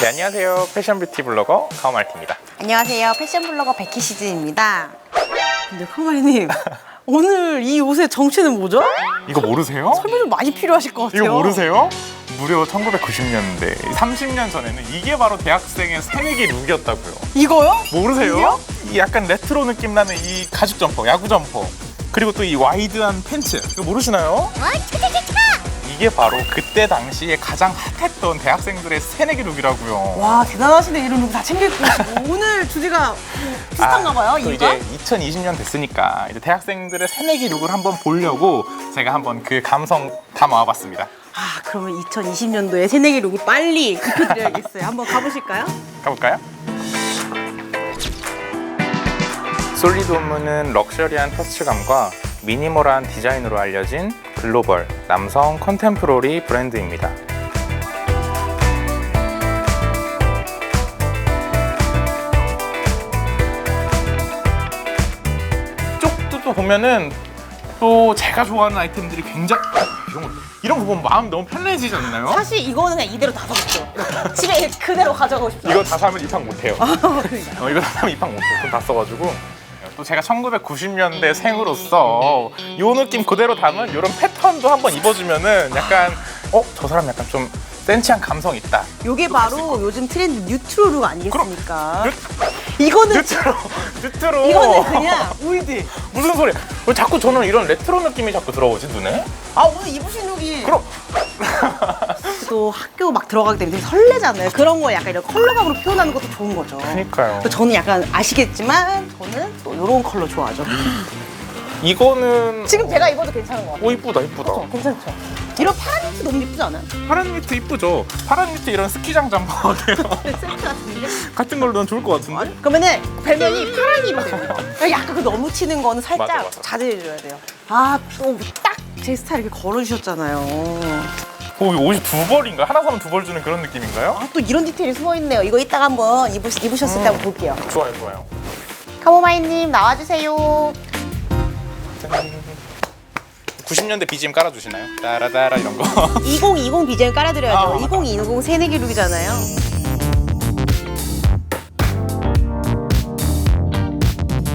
네, 안녕하세요. 패션 뷰티 블로거 카오말티입니다. 안녕하세요. 패션 블로거 베키 시즌입니다. 근데 카마리님 오늘 이 옷의 정체는 뭐죠? 이거 모르세요? 설명 좀 많이 필요하실 것 같아요. 이거 모르세요? 무려 1990년대, 30년 전에는 이게 바로 대학생의 새내기 룩이었다고요. 이거요? 모르세요? 이 약간 레트로 느낌 나는 이 가죽 점퍼, 야구 점퍼. 그리고 또 이 와이드한 팬츠. 이거 모르시나요? 이게 바로 그때 당시에 가장 핫했던 대학생들의 새내기 룩이라고요. 와 대단하시네 이런 룩다 챙길 거 오늘 주제가 비슷한가 봐요. 아, 또 이거? 이제 2020년 됐으니까 이제 대학생들의 새내기 룩을 한번 보려고 제가 한번 그 감성 담아와봤습니다. 아 그러면 2020년도에 새내기 룩을 빨리 입혀드려야겠어요. 한번 가보실까요? 가볼까요? 솔리드 홈은 럭셔리한 터치감과 미니멀한 디자인으로 알려진 글로벌 남성 컨템포러리 브랜드입니다. 쪽도 보면은 또 제가 좋아하는 아이템들이 굉장히 이런 거 이런 거 보면 마음 너무 편해지지 않나요? 사실 이거는 그냥 이대로 다 사줬죠. 이렇게 집에 그대로 가져가고 싶어요. 이거 다 사면 입학 못해요. 그러니까. 어, 이거 다 사면 입학 못해. 돈다 써가지고. 또 제가 1990년대 생으로서 요 느낌 그대로 담은 이런 패턴도 한번 입어주면은 약간 어? 저 사람 약간 좀 센치한 감성 있다. 요게 바로 요즘 트렌드 뉴트로 룩 아니겠습니까? 뉴- 이거는 뉴트로! 뉴트로! 이거는 그냥 울드. 무슨 소리? 왜 자꾸 저는 이런 레트로 느낌이 자꾸 들어오지, 눈에? 아 오늘 입으신 룩이 그럼 또 학교 막 들어가기 때문에 되게 설레잖아요. 그런 거 약간 이런 컬러감으로 표현하는 것도 좋은 거죠. 그러니까요. 또 저는 약간 아시겠지만 저는 또 이런 컬러 좋아하죠. 이거는 지금 제가 입어도 괜찮은 것 같아요. 오 이쁘다 이쁘다. 어, 괜찮죠? 이런 파란 니트 너무 예쁘지 않아요? 파란 니트 이쁘죠? 파란 니트 이런 스키장 잠바 세트 같은데? 같은 걸로 난 좋을 것 같은데? 그러면은 별명이 파란이로 돼요. 약간 그 너무 튀는 거는 살짝 맞아, 맞아. 자제해줘야 돼요. 아, 또 딱 제 스타일 이렇게 걸어주셨잖아요. 오, 이거 옷이 두 벌인가? 하나 사면 두 벌 주는 그런 느낌인가요? 아, 또 이런 디테일이 숨어있네요. 이거 이따가 한번 입으, 입으셨을 때 한번 볼게요. 좋아요, 좋아요. 카모마이님 나와주세요. 90년대 BGM 깔아주시나요? 따라따라 이런 거. 2020 BGM 깔아드려야죠. 아. 2020 새내기 룩이잖아요.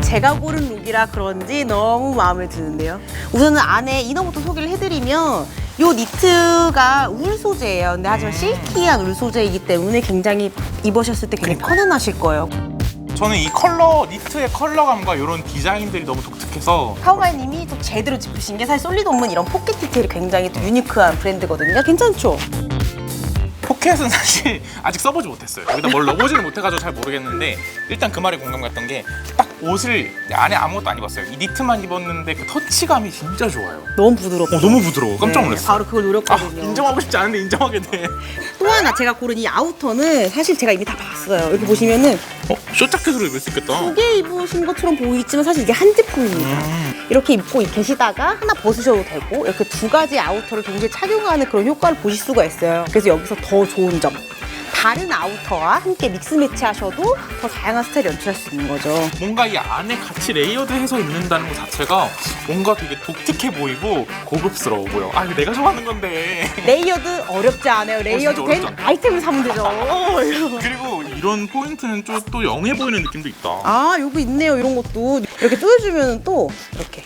제가 고른 룩이라 그런지 너무 마음에 드는데요. 우선은 안에 이너부터 소개를 해드리면 요 니트가 울 소재예요. 근데 하지만 실키한 울 소재이기 때문에 굉장히 입으셨을 때 굉장히 편안하실 거예요. 저는 이 컬러, 니트의 컬러감과 이런 디자인들이 너무 독특해서 카우바이님이 또 제대로 짚으신 게 사실 솔리드 홈은 이런 포켓 디테일이 굉장히 또 유니크한 브랜드거든요. 괜찮죠? 포켓은 사실 아직 써보지 못했어요. 여기다 뭘 넣어보지는 못해가지고 잘 모르겠는데 일단 그 말에 공감 갔던 게 딱 옷을 안에 아무것도 안 입었어요. 이 니트만 입었는데 그 터치감이 진짜 좋아요. 너무 부드럽고. 어, 너무 부드러워. 깜짝 네, 놀랐어요. 바로 그걸 아, 노렸거든요. 인정하고 싶지 않은데 인정하게 돼. 또 하나 제가 고른 이 아우터는 사실 제가 이미 다 봤어요. 이렇게 보시면은 어, 쇼자켓으로 입을 수 있겠다. 두개 입으신 것처럼 보이지만 사실 이게 한 제품입니다. 음. 이렇게 입고 계시다가 하나 벗으셔도 되고 이렇게 두 가지 아우터를 동시에 착용하는 그런 효과를 보실 수가 있어요. 그래서 여기서 더 좋은 점. 다른 아우터와 함께 믹스 매치 하셔도 더 다양한 스타일 연출할 수 있는 거죠. 뭔가 이 안에 같이 레이어드해서 입는다는 것 자체가 뭔가 되게 독특해 보이고 고급스러워 보여. 아 이거 내가 좋아하는 건데. 레이어드 어렵지 않아요. 레이어드 진짜 된 아이템을 사면 되죠. 그리고 이런 포인트는 좀 또 영해 보이는 느낌도 있다. 아, 요거 있네요. 이런 것도. 이렇게 조여주면 또 이렇게.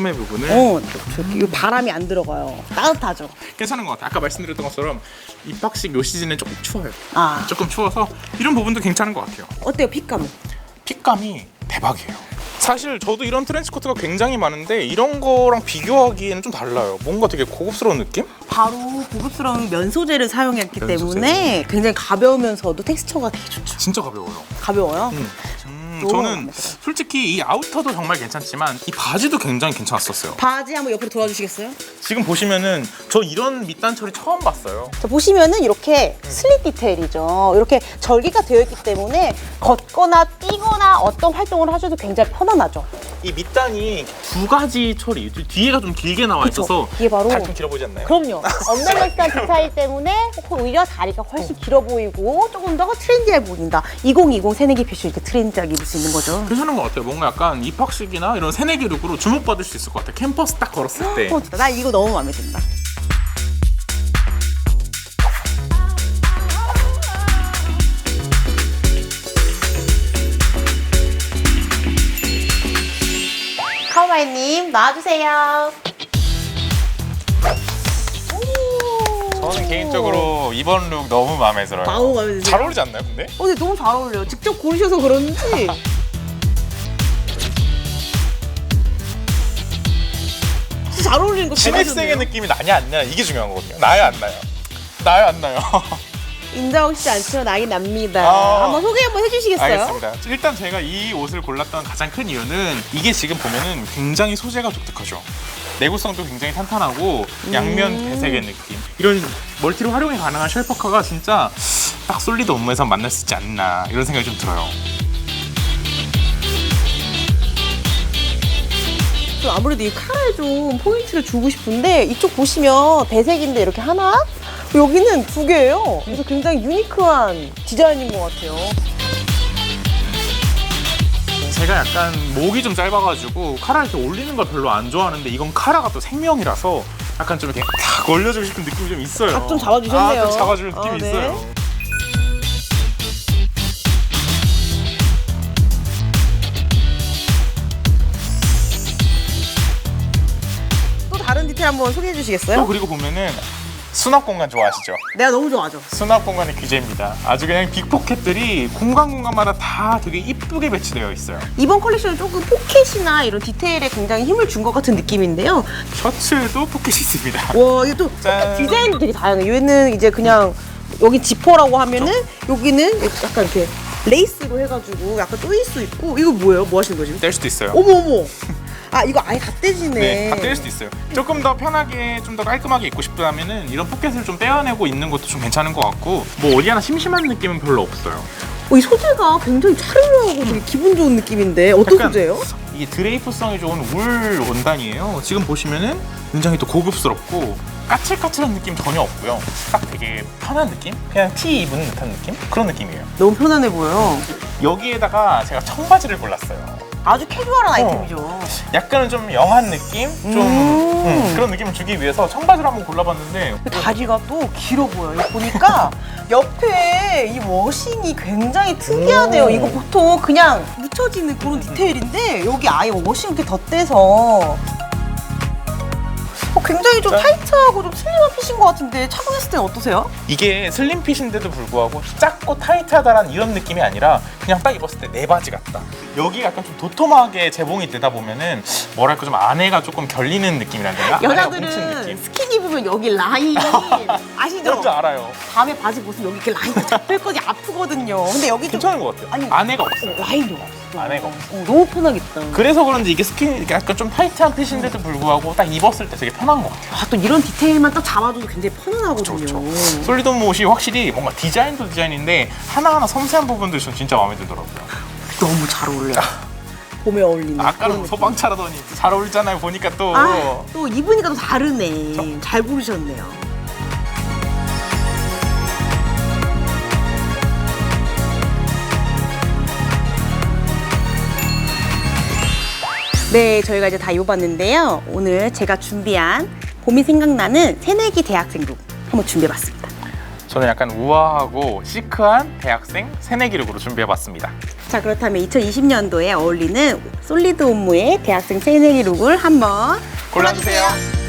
소매 부분을 어, 저렇게 요 바람이 안 들어가요. 따뜻하죠. 괜찮은 것 같아. 아까 말씀드렸던 것처럼 입학식 요 시즌은 조금 추워요. 아, 조금 추워서 이런 부분도 괜찮은 것 같아요. 어때요, 핏감은? 핏감이 대박이에요. 사실 저도 이런 트렌치 코트가 굉장히 많은데 이런 거랑 비교하기에는 좀 달라요. 뭔가 되게 고급스러운 느낌? 바로 고급스러운 면 소재를 사용했기 면 때문에 굉장히 가벼우면서도 텍스처가 되게 좋죠. 진짜 가벼워요. 가벼워요? 음, 너무 저는. 솔직히 이 아우터도 정말 괜찮지만 이 바지도 굉장히 괜찮았었어요. 바지 한번 옆으로 돌아주시겠어요? 지금 보시면은 저 이런 밑단 처리 처음 봤어요. 자, 보시면은 이렇게 슬릿 디테일이죠. 이렇게 절개가 되어 있기 때문에 걷거나 뛰거나 어떤 활동을 하셔도 굉장히 편안하죠. 이 밑단이 두 가지 처리, 뒤에가 좀 길게 나와 그쵸. 있어서 이게 바로 다리 좀 길어 보이지 않나요? 그럼요. 언더레스한 디테일 때문에 오히려 다리가 훨씬 길어 보이고 조금 더 트렌디해 보인다. 2020 새내기 패션 이렇게 트렌디하게 입을 수 있는 거죠. 괜찮은 것 같아요. 뭔가 약간 입학식이나 이런 새내기 룩으로 주목받을 수 있을 것 같아요. 캠퍼스 딱 걸었을 때. 어, 나 이거 너무 마음에 든다. 대표님 나와주세요. 오. 저는 개인적으로 이번 룩 너무 마음에 들어요. 너무 마음에 드세요? 잘 어울리지 않나요, 근데? 어, 근데 너무 잘 어울려요. 직접 고르셔서 그런지. 진짜 잘 어울리는 거 신입생의. 느낌이 나냐 안 나냐 이게 중요한 거거든요. 나요 안 나요? 나요 안 나요? 인정 씨 않지만 나이 납니다. 아. 한번 소개 한번 해주시겠어요? 알겠습니다. 일단 제가 이 옷을 골랐던 가장 큰 이유는 이게 지금 보면은 굉장히 소재가 독특하죠. 내구성도 굉장히 탄탄하고 양면 음. 배색의 느낌. 이런 멀티로 활용이 가능한 쉘퍼카가 진짜 딱 솔리드 업무에서 만날 수 있지 않나 이런 생각이 좀 들어요. 좀 아무래도 이 칼에 좀 포인트를 주고 싶은데 이쪽 보시면 배색인데 이렇게 하나? 여기는 두 개예요. 그래서 굉장히 유니크한 디자인인 것 같아요. 제가 약간 목이 좀 짧아가지고 카라 이렇게 올리는 걸 별로 안 좋아하는데 이건 카라가 또 생명이라서 약간 좀 이렇게 탁 올려주고 싶은 느낌이 좀 있어요. 각좀 잡아주셨네요. 아, 좀 잡아줄 느낌이 어, 네. 있어요. 또 다른 디테일 한번 소개해 또 주시겠어요? 그리고 보면은 수납 공간 좋아하시죠? 내가 너무 좋아하죠. 수납 공간의 귀재입니다. 아주 그냥 빅포켓들이 공간 공간마다 다 되게 이쁘게 배치되어 있어요. 이번 컬렉션은 조금 포켓이나 이런 디테일에 굉장히 힘을 준 것 같은 느낌인데요. 셔츠도 포켓이 있습니다. 와 이게 또 짠. 디자인도 되게 다양해요. 얘는 이제 그냥 여기 지퍼라고 하면은 여기는 약간 이렇게 레이스로 해가지고 약간 쪼일 수 있고 이거 뭐예요? 뭐 하시는 거지? 뗄 수도 있어요. 어머 어머. 아 이거 아예 다 떼지네. 네, 다뗄 수도 있어요. 조금 더 편하게 좀 더 깔끔하게 입고 싶다면은 이런 포켓을 좀 떼어내고 입는 것도 좀 괜찮은 것 같고 뭐 어디 하나 심심한 느낌은 별로 없어요. 어, 이 소재가 굉장히 차르르하고 되게 기분 좋은 느낌인데 어떤 약간 소재예요? 이게 드레이프성이 좋은 울 원단이에요. 지금 보시면은 굉장히 또 고급스럽고 까칠까칠한 느낌 전혀 없고요. 딱 되게 편한 느낌? 그냥 티 입은 듯한 느낌? 그런 느낌이에요. 너무 편안해 보여. 여기에다가 제가 청바지를 골랐어요. 아주 캐주얼한 어. 아이템이죠. 약간은 좀 영한 느낌? 좀 음. 음, 그런 느낌을 주기 위해서 청바지를 한번 골라봤는데 다리가 또 길어 보여요. 이거 보니까 옆에 이 워싱이 굉장히 특이하네요. 오. 이거 보통 그냥 묻혀지는 그런 디테일인데 여기 아예 워싱 이렇게 덧대서 어, 굉장히 좀 짠. 타이트하고 좀 슬림한 핏인 것 같은데 착용했을 때는 어떠세요? 이게 슬림핏인데도 불구하고 작고 타이트하다라는 이런 느낌이 아니라 그냥 딱 입었을 때 내 바지 같다. 여기 약간 좀 도톰하게 재봉이 되다 보면은 뭐랄까 좀 안에가 조금 결리는 뭉친 여자들은 느낌? 스킨 입으면 여기 라인 아시죠? 줄 알아요. 밤에 바지 벗으면 여기 이렇게 라인 잡힐 거지 아프거든요. 근데 여기 좀 괜찮은 것 같아요. 아니, 안에가 없어요. 라인도 없어. 안에가 없어. 어, 너무 편하겠다. 그래서 그런지 이게 스킨 약간 좀 타이트한 핏인데도 불구하고 딱 입었을 때 되게 편한 것 같아요. 아, 또 이런 디테일만 딱 잡아줘도 굉장히 편안하거든요. 그렇죠. 솔리드 옷이 확실히 뭔가 디자인도 디자인인데 하나하나 섬세한 부분들이 전 진짜 마음에 들더라고요. 너무 잘 어울려요. 봄에 어울리는. 아까는 그런. 소방차라더니 잘 어울리잖아요. 보니까 또. 아, 또 입으니까 또 다르네. 잘 고르셨네요. 네, 저희가 이제 다 입어봤는데요. 오늘 제가 준비한 봄이 생각나는 새내기 대학생 룩 한번 준비해봤습니다. 저는 약간 우아하고 시크한 대학생 새내기룩으로 준비해봤습니다. 자, 그렇다면 2020년도에 어울리는 솔리드 옴무의 대학생 새내기 룩을 한번 골라주세요.